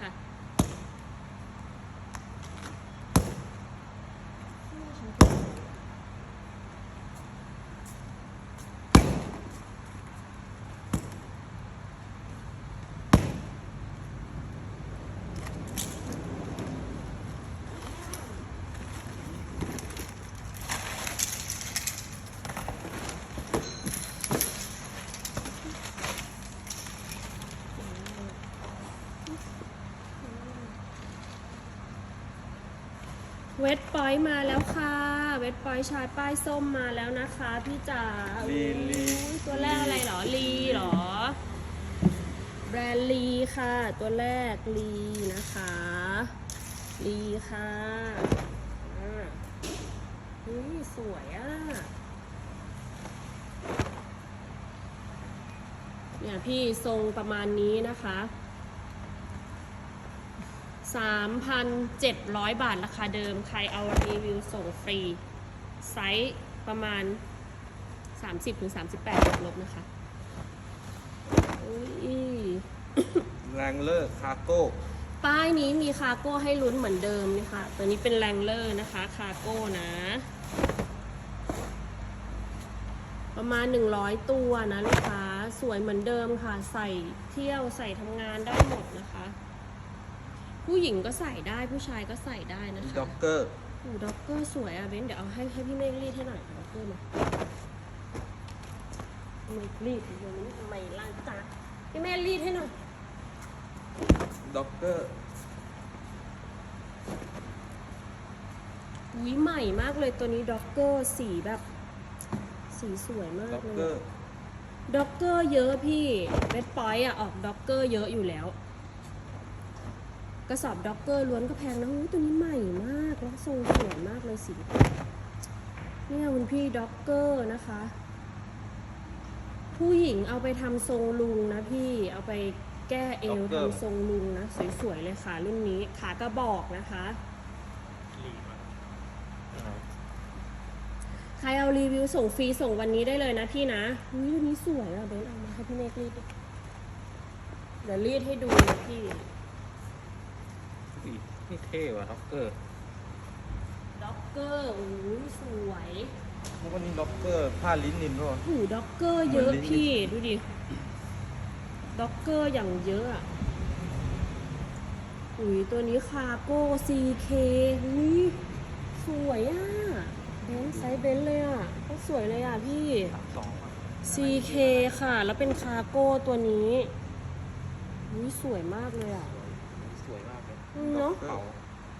ค่ะ เวทปอยมาแล้วค่ะ เวทปอยชายป้ายส้มมาแล้วนะคะพี่จ๋าลีลี อุ๊ยตัวแรกอะไรเหรอ ลีเหรอ แบรนด์ลีค่ะ ตัวแรกลีนะคะ ลีค่ะอ่าอุ้ยสวยอะ เนี่ยพี่ทรงประมาณนี้นะคะ 3,700 บาทราคาเดิม ใครเอารีวิวส่งฟรี ไซส์ประมาณ 30-38บวกลบนะคะอุ๊ยแรงเลอร์คาโก้ ป้ายนี้มีคาร์โก้ให้ลุ้นเหมือนเดิมนะคะตัวนี้เป็นแรงเลอร์นะคะ คาร์โก้นะ ประมาณ 100 ตัวนะลูกค้า สวยเหมือนเดิมค่ะ ใส่เที่ยวใส่ทำงานได้หมดนะคะ ผู้หญิงก็ใส่ได้ผู้ชายก็ใส่ได้นะคะด็อกเกอร์โอ้ด็อกเกอร์สวยอะเบนเดี๋ยวเอาให้ให้พี่เมฆรีดให้หน่อยด็อกเกอร์มาเมฆรีดเดี๋ยวนี้ทำไมล่างจ้าพี่เมฆรีดให้หน่อยด็อกเกอร์อุ้ยใหม่มากเลยตัวนี้ด็อกเกอร์สีแบบ สีสวยมากด็อกเลเกอยร์ ด็อกเกอร์เยอะพี่เวทปอยอะออกด็อกเกอร์เยอะอยู่แล้ว กระสอบด็อกเกอร์ล้วนก็แพงนะอุ๊ยตัวนี้ใหม่มากแล้วทรงสวยมากเลยสีเนี่ยคุณพี่ด็อกเกอร์นะคะ ผู้หญิงเอาไปทำทรงลุงนะพี่เอาไปแก้เอวทำทรงลุงนะ สวยๆเลยค่ะ รุ่นนี้ขากระบอกนะคะ ใครเอารีวิวส่งฟรีส่งวันนี้ได้เลยนะพี่นะอุ้ยรุ่นนี้สวยอะเบนเอามาให้พี่เมฆรีดดิเดี๋ยวรีดให้ดูนะพี่ อุ๊ยนี่เท่ว่ะด็อกเกอร์ด็อกเกอร์อุ้ยสวยแล้วก็นี่ด็อกเกอร์ผ้าลิ้นนินด้วย หูด็อกเกอร์เยอะเหมือนลิ้น พี่ดูดิด็อกเกอร์อย่างเยอะอะอุ้ยตัวนี้คาโก้ CK อุ้ยสวยอะเบนซ์ไซส์เบนซ์เลยอะก็สวยเลยอะพี่ สามสองอะ CK ค่ะ แล้วเป็นคาร์โก้ตัวนี้อุ้ยสวยมากเลยอะ สวยมากเลยอืม เนอะด็อกกอร์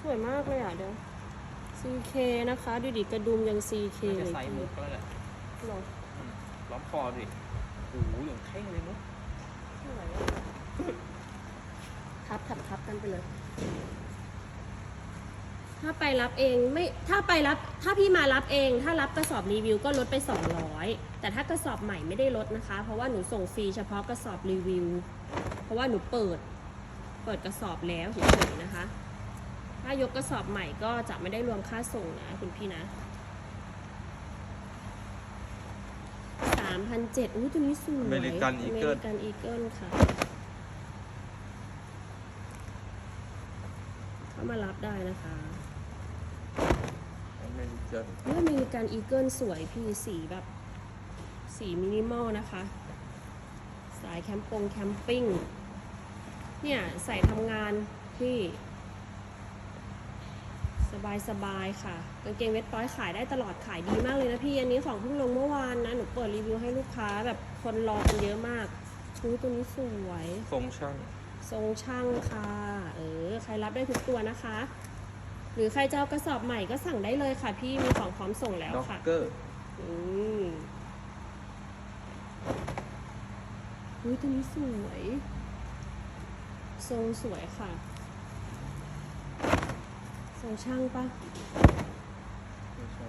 สวยมากเลยอะเดี๋ยว CK นะคะ ดูดิกระดุมยัง CK น่าเลจะยไซส์มุกแล้วแหละหรออืมล้อมคอดิโอ้โหอย่างเท่เลยมุกสวยอะทับทับทับกันไปเลย ถ้าไปรับเองไม่ถ้าไปรับถ้าพี่มารับเอง ถ้ารับกระสอบรีวิวก็ลดไป 200 แต่ถ้ากระสอบใหม่ไม่ได้ลดนะคะ เพราะว่าหนูส่งฟรีเฉพาะกระสอบรีวิว เพราะว่าหนูเปิด เปิดกระสอบแล้วเฉยๆนะคะ ถ้ายกกระสอบใหม่ก็จะไม่ได้รวมค่าส่งนะคุณพี่นะสามพันเจ็ดอุ้ยตัวนี้สวยอเมริกันอีอเมเกิลริกันอีเกิลค่ะ เข้ามารับได้นะคะอเมริกันเมื่อมีการอีเกิลสวยพี่สีแบบ สีมินิมอลนะคะ สายแคมปงแคมปิ้ง เนี่ยใส่ทำงานพี่ สบายสบายๆค่ะกางเกงเวทปอยขายได้ตลอดขายดีมากเลยนะพี่ อันนี้ของเพิ่งลงเมื่อวานนะ หนูเปิดรีวิวให้ลูกค้าแบบคนรอกันเยอะมากอุ้ยตัวนี้สวยทรงช่างทรงช่างค่ะ เออ ใครรับได้ทุกตัวนะคะ หรือใครจะเอากระสอบใหม่ก็สั่งได้เลยค่ะ พี่มีของพร้อมส่งแล้วด็อกค่ะเกอร์อืมอุ้ยตัวนี้สวย ทรงสวยค่ะ ทรงช่างปะไม่ใช่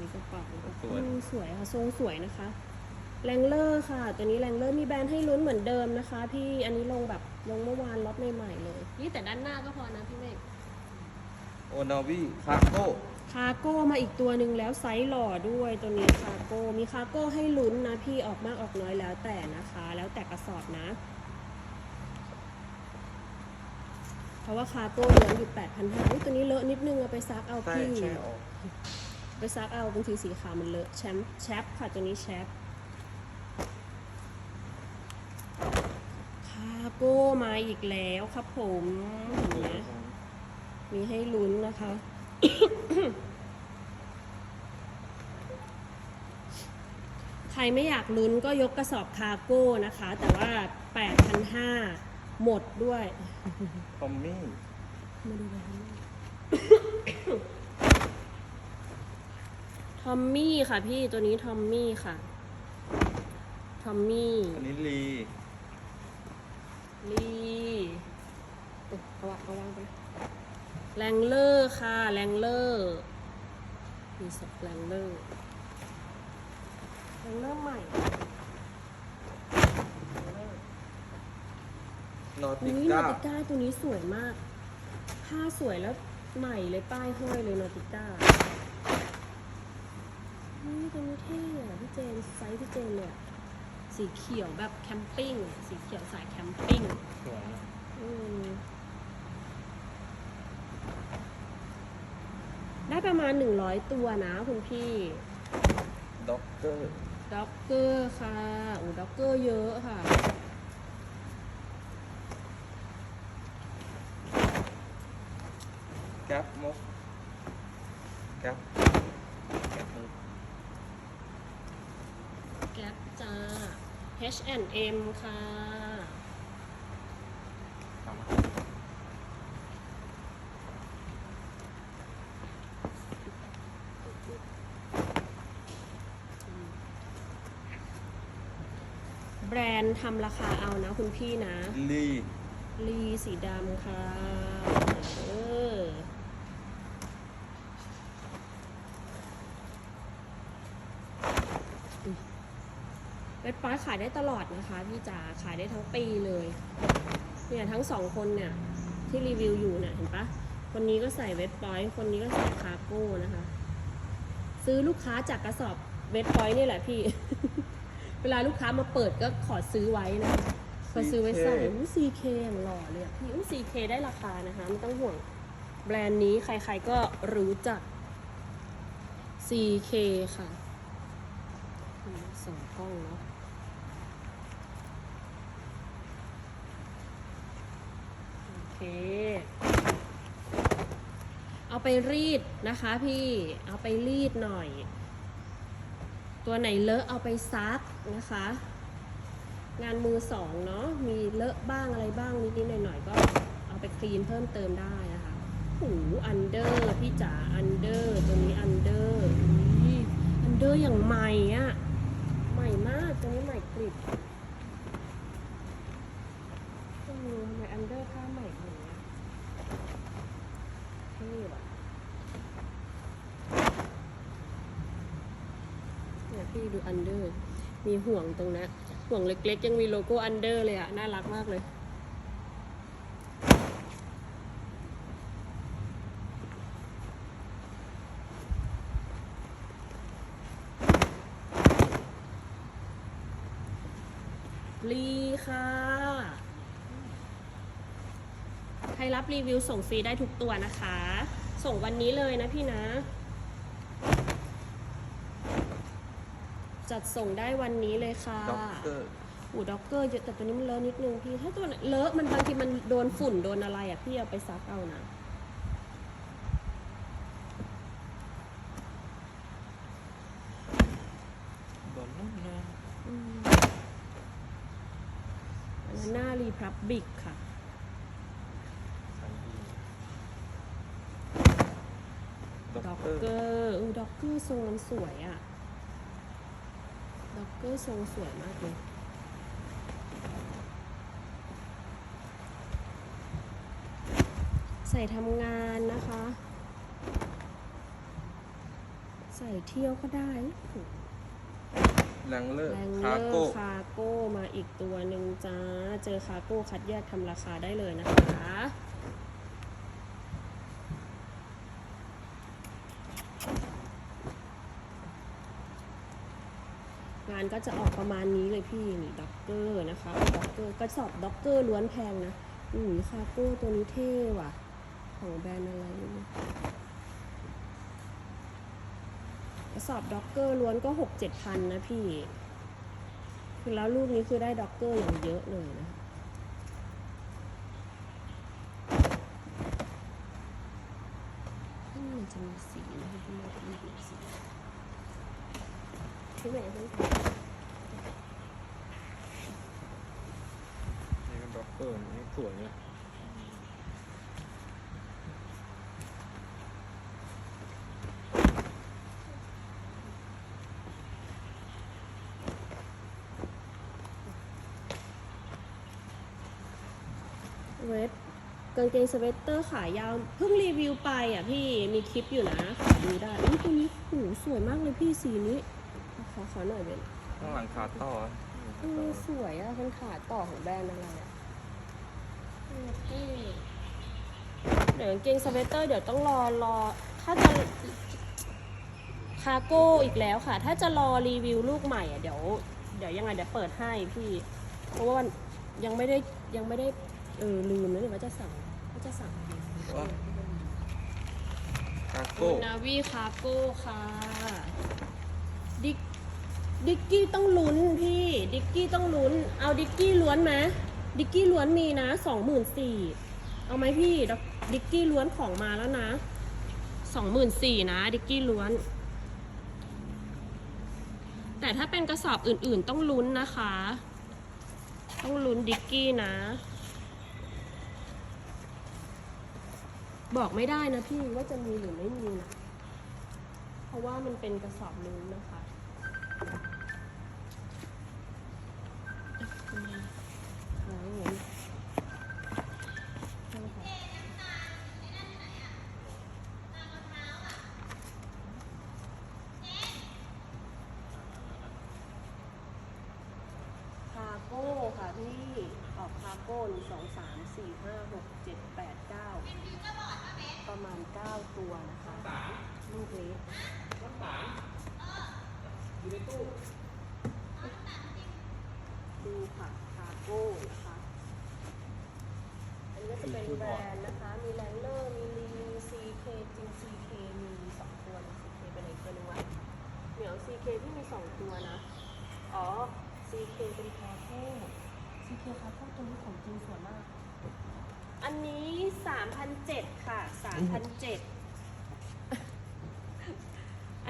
มีกระเป๋าสวยอืมสวยค่ะ ทรงสวยนะคะแรงเลอร์ค่ะ ตัวนี้แรงเลอร์มีแบรนด์ให้ลุ้นเหมือนเดิมนะคะ พี่อันนี้ลงแบบลงเมื่อวานล็อตใหม่ๆเลย นี่แต่ด้านหน้าก็พอนะพี่เมฆโอนาวีคาโก้คาโก้มาอีกตัวหนึ่งแล้วไซส์หล่อด้วยตัวนี้คาโก้มีคาโก้ให้ลุ้นนะพี่ออกมากออกน้อยแล้วแต่นะคะ แล้วแต่กระสอบนะ ราะว่าคาร์โก้ล้วนอยู่8,500อุ๊ยตัวนี้เลอะนิดนึงเอาไปซักเอาใช่พี่ใช่ออกไปซักเอาบางทีสีขาวมันเลอะแชมป์แชปค่ะตัวนี้แชปคาร์โก้มาอีกแล้วครับผมเห็นไหมมีให้ลุ้นนะคะ ใครไม่อยากลุ้นก็ยกกระสอบคาร์โก้นะคะ แต่ว่า 8,500 หมดด้วยทอมมี่มาดูกันทอมมี่ค่ะ พี่ตัวนี้ทอมมี่ค่ะทอมมี่อันนี้ลีลีเอ้ยเอาวะเอาวางไปแรงเลอร์ค่ะแรงเลอร์มีสับแรงเลอร์แรงเลอร์ใหม่ นอติอุ้ยก้านาติก้าตัวนี้สวยมาก ผ้าสวยแล้วใหม่เลยป้ายห้อยเลยนาติก้านี่ตัวนี้เท่อะพี่เจนไซส์พี่เจนเลยอะสีเขียวแบบแคมปิ้งอะสีเขียวสายแคมปิ้ง สวยนะอืมได้ประมาณ 100 ตัวนะคุณพี่ด็อกเกอร์ด็อกเกอร์ค่ะโอ้ด็อกเกอร์เยอะค่ะ แก๊ปมกแก๊ปแก๊ปมุกแก๊ปจ้า H&M ค่ะทำมาแบรนด์ทำราคาเอานะคุณพี่นะ ลี ลีสีดำค่ะ เออ เว็บป้อยขายได้ตลอดนะคะพี่จ๋าขายได้ทั้งปีเลยเนี่ยทั้งสองคนเนี่ยที่รีวิวอยู่เนี่ยเห็นปะคนนี้ก็ใส่เวทปอยคนนี้ก็ใส่คาร์โก้นะคะ ซื้อลูกค้าจากกระสอบเวทปอยนี่แหละพี่ เวลาลูกค้ามาเปิดก็ขอซื้อไว้นะคะขอซื้อไว้ใส่อู้ซีเคอย่างหล่อเลยอะพี่อู้ซีเคได้ราคานะคะไม่ต้องห่วงแบรนด์นี้ใครๆก็รู้จัก CK ค่ะอืมสองกล้องเนาะ โอ เค เอาไปรีดนะคะพี่ เอาไปรีดหน่อย ตัวไหนเลอะเอาไปซักนะคะ งานมือสองเนาะ มีเลอะบ้างอะไรบ้างนิดๆหน่อยๆก็เอาไปคลีนเพิ่มเติมได้นะคะหูอันเดอร์พี่จ๋าอันเดอร์ตัวนี้อันเดอร์อันเดอร์อย่างใหม่อะใหม่มากตัวนี้ใหม่กริบ นเดอร์ผ้าใหม่องเงี้ยเท่ว่ะเนี่ยพี่ดูอันเดอร์ มีห่วงตรงนั้ห่วงเล็กๆ ยังมีโลโก้อันเดอร์เลยอะน่ารักมากเลยรีค่ะ ใค รรับรีวิวส่งฟรีได้ทุกตัวนะคะ ส่งวันนี้เลยนะพี่นะ จัดส่งได้วันนี้เลยค่ะด็อกเกอร์อูด็อกเกอร์เยอะแต่ตัวนี้มันเลอะนิดนึงพี่ ถ้าตัวไหนเลอะมันบางทีมันโดนฝุ่นโดนอะไรอะพี่เอาไปซักเอานะบอลนุ่นนะอืมอันนั้นหน้ารีพับบิกค่ะ สันดีด็อก ด็อก เกอร์ เกอร์เออด็อกเกอร์ทรงมันสวยอะ่ะด็อกเกอร์ทรงสวยมากเลยใส่ทำงานนะคะ ใส่เที่ยวก็ได้แรงเลอร์แรงเลคาอโก้ร์คาโก้มาอีกตัวหนึ่งจ้า เจอคาโก้คัดแยกทำราคาได้เลยนะคะ งาน ก็จะออกประมาณนี้เลยพี่นี่ด็อกเกอร์นะคะด็อกเกอร์กระสอบด็อกเกอร์ล้วนแพงนะอุ้ยคาโก้ตัวนี้เท่ว่ะ ของแบรนด์อะไรเนี่ยกระสอบด็อกเกอร์ล้วนก็หกเจ็ดพันนะพี่ คือแล้วลูกนี้คือได้ด็อกเกอร์อย่างเยอะเลยนะนี่จะมีสีนะพี่มันจะมีสีพี่แหนพี่อก เกอร์นี่สวยเนี่ยเวฟกางเกงสเวตเตอร์ขายาว เพิ่งรีวิวไปอะพี่มีคลิปอยู่นะ ขอดูได้อุ้ยตัวนี้หูสวยมากเลยพี่สีนี้ ขอขอหน่อยเบนข้างหลังขาต่อเออสวยอะเป็นขาต่อของแบรนด์อะไรอะ เออเท่เดี๋ยวกางเกงสเวตเตอร์ เดี๋ยวต้องรอรอ ถ้าจะคาโก้อีกแล้วค่ะ ถ้าจะรอรีวิวลูกใหม่อะเดี๋ยวเดี๋ยวยังไงเดี๋ยวเปิดให้พี่ เพราะว่ามันยังไม่ได้ยังไม่ได้เออลืมแล้วเนี่ยว่าจะสั่งว่าจะสั่งว่าคาโก้นาวีคาโก้ค่ะดิกดิกกี้ต้องลุ้นพี่ ดิกกี้ต้องลุ้น เอาดิกกี้ล้วนไหม ดิกกี้ล้วนมีนะสองหมื่นสี่เอาไหมพี่ดิกกี้ล้วนของมาแล้วนะสองหมื่นสี่นะดิกกี้ล้วน แต่ถ้าเป็นกระสอบอื่นๆต้องลุ้นนะคะ ต้องลุ้นดิกกี้นะ บอกไม่ได้นะพี่ว่าจะมีหรือไม่มีนะ เพราะว่ามันเป็นกระสอบลุ้นนะคะอืมไหนเห็นใช่ค่ะคาโก้ค่ะพี่ ออกคาโก้หนึ่งสองสามสี่ห้าหกเจ็ดแปดเก้า ประมาณ 9 ตัวนะคะลูกนี้ ดูค่ะคาโก้นะคะอันนี้ก็จะเป็นแบรนด์นะคะ มีแลนเลอร์ มีลีมีซีเคจริงซีเคมีสองตัวนะซีเคเป็นอะไรตัวหนึงวะเหมียวซีเคที่มีสองตัวนะ อ๋อซีเคเป็นคาโก้ซีเคคาโก้ตัวนี้ของจริงสวยมาก อันนี้สามพันเจ็ดค่ะสามพันเจ็ด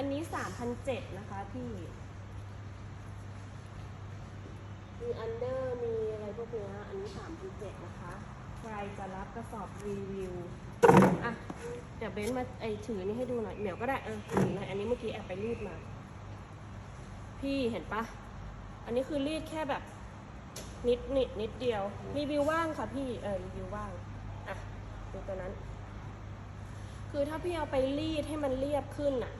อันนี้สามพันเจ็ดนะคะพี่มีอันเดอร์มีอะไรพวกเนี้ยอันนี้สามพันเจ็ดนะคะ ใครจะรับกระสอบรีวิว อะ เดี๋ยวเบนซ์มาไอถือนี่ให้ดูหน่อย เหมียวก็ได้เออถือหน่อยอันนี้เมื่อกี้แอบไปรีดมา พี่เห็นปะ อันนี้คือรีดแค่แบบนิดนิดนิดเดียว รีวิวว่างค่ะพี่เออรีวิวว่าง อะ ดูตัวนั้น คือถ้าพี่เอาไปรีดให้มันเรียบขึ้นน่ะ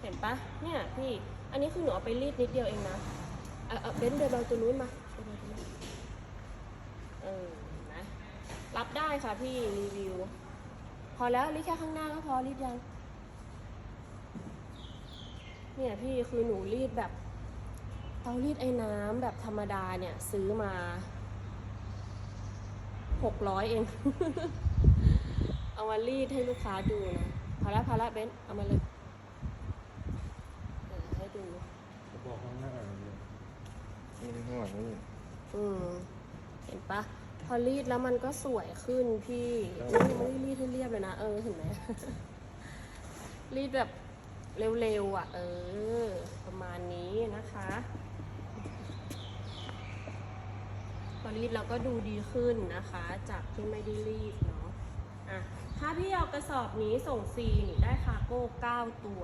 เห็นปะเนี่ยพี่อันนี้คือหนูเอาไปรีดนิดเดียวเองนะเออเออเบนซ์เดินเอาตัวนู้นมาเดินเอาตัวนู้นเออนะรับได้ค่ะพี่รีวิว พอแล้วรีดแค่ข้างหน้าก็พอรีดยังเนี่ยพี่คือหนูรีดแบบเตารีดไอ้น้ำแบบธรรมดาเนี่ย ซื้อมาหกร้อยเอง เอามารีดให้ลูกค้าดูนะพอละพอละเบนเอามาเลยเดี๋ยวให้ดู บอกข้างหน้าเลย นี่ข้างหลังนี่ อืม เห็น ปะพอรีดแล้วมันก็สวยขึ้นพี่นี่ไม่รีดให้เรียบเลยนะ เออเห็นไหมรีดแบบเร็วๆอะ เออ ประมาณนี้นะคะพอรีดเราก็ดูดีขึ้นนะคะ จากที่ไม่ได้รีดเนาะอะถ้าพี่เอากระสอบนี้ส่งฟรีนี่ได้คาร์โก้9ตัว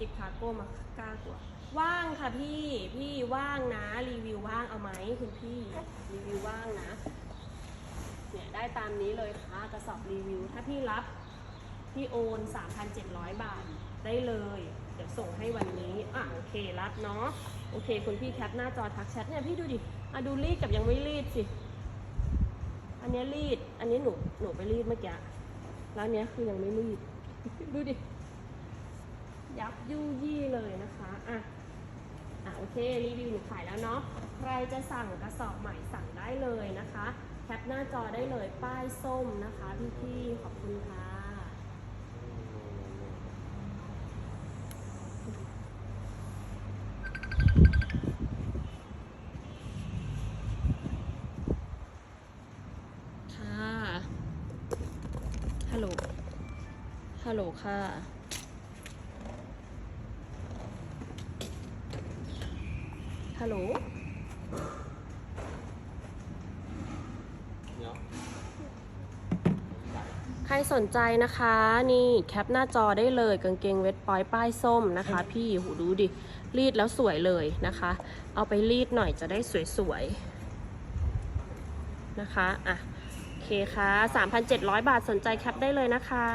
ติดคาร์โก้มา9ตัวว่างค่ะพี่พี่ว่างนะ รีวิวว่างเอาไหมคุณพี่รีวิวว่างนะเนี่ยได้ตามนี้เลยค่ะกระสอบรีวิว ถ้าพี่รับพี่โอน 3,700 บาทได้เลย เดี๋ยวส่งให้วันนี้อะโอเครับเนาะโอเค คุณพี่แคปหน้าจอทักแชทเนี่ยพี่ดูดิอะดูรีดกับยังไม่รีดสิอันนี้รีด อันนี้หนูหนูไปรีดเมื่อกี้แล้วเนี้ยคือยังไม่รีด ดูดิ บยู่ยี่เลยนะคะอะอะโอเครีวิวหนูขายแล้วเนาะใครจะสั่งกระสอบใหม่สั่งได้เลยนะคะ แคปหน้าจอได้เลยป้ายส้มนะคะพี่ๆขอบคุณค่ะค่ะฮัลโหล ฮัลโหลค่ะ ฮัลโหลเนาะใครสนใจนะคะ นี่แคปหน้าจอได้เลยกางเกงเวทปอยป้ายส้มนะคะ พี่หูดูดิ รีดแล้วสวยเลยนะคะ เอาไปรีดหน่อยจะได้สวยๆ นะคะ อะ โอเคค่ะ 3,700 บาทสนใจแคปได้เลยนะคะ